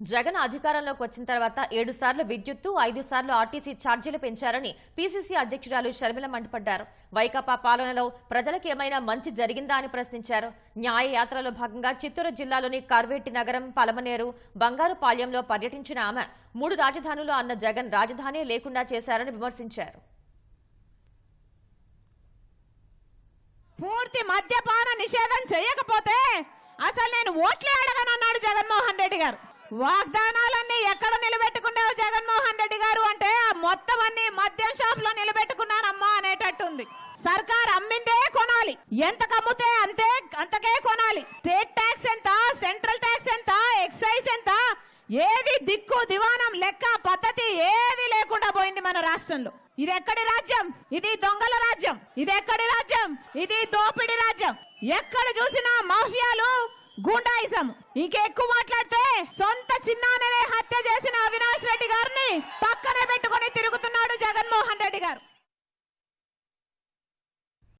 జగన్ అధికారంలోకి వచ్చిన తర్వాత ఏడు సార్లు విద్యుత్తు ఐదు సార్లు ఆర్టీసీ ఛార్జీలు పెంచారని పీసీసీ అధ్యక్షురాలు షర్మిల మండిపడ్డారు. వైకాపా పాలనలో ప్రజలకు ఏమైనా మంచి జరిగిందా అని ప్రశ్నించారు. న్యాయయాత్రలో భాగంగా చిత్తూరు జిల్లాలోని కార్వేటి నగరం పలమనేరు బంగారుపాళ్యంలో పర్యటించిన ఆమె మూడు రాజధానులు అన్న జగన్ రాజధాని లేకుండా చేశారని విమర్శించారు. పూర్తి మద్యపాన నిషేధం చేయకపోతే అసలు నేను ఓట్లే అడగనన్నాడు జగన్మోహన్ రెడ్డి గారు. వాగ్దానాలన్నీ ఎక్కడ నిలబెట్టుకున్నావు జగన్మోహన్ రెడ్డి గారు అంటే మొత్తం అన్ని మద్యం షాప్లో నిలబెట్టుకున్నానమ్మా అనేటట్టుంది. సర్కార్ అమ్మిందే కొనాలి. ఎంత కమ్ముతే అంతే అంతకే కొనాలి. స్టేట్ ట్యాక్స్ ఎంత సెంట్రల్ ట్యాక్స్ ఎంత ఎక్సైజ్ ఎంత? ఏది దిక్కు దివానం లెక్క పద్ధతి ఏది లేకుండా పోయింది మన రాష్ట్రంలో. ఇది ఎక్కడి రాజ్యం? ఇది దొంగల రాజ్యం. ఇది ఎక్కడి రాజ్యం? ఇది దోపిడి రాజ్యం. ఎక్కడ చూసినా మాఫియాలు గుండాయి ఇంకెక్కువ మాట్లాడితే సొంత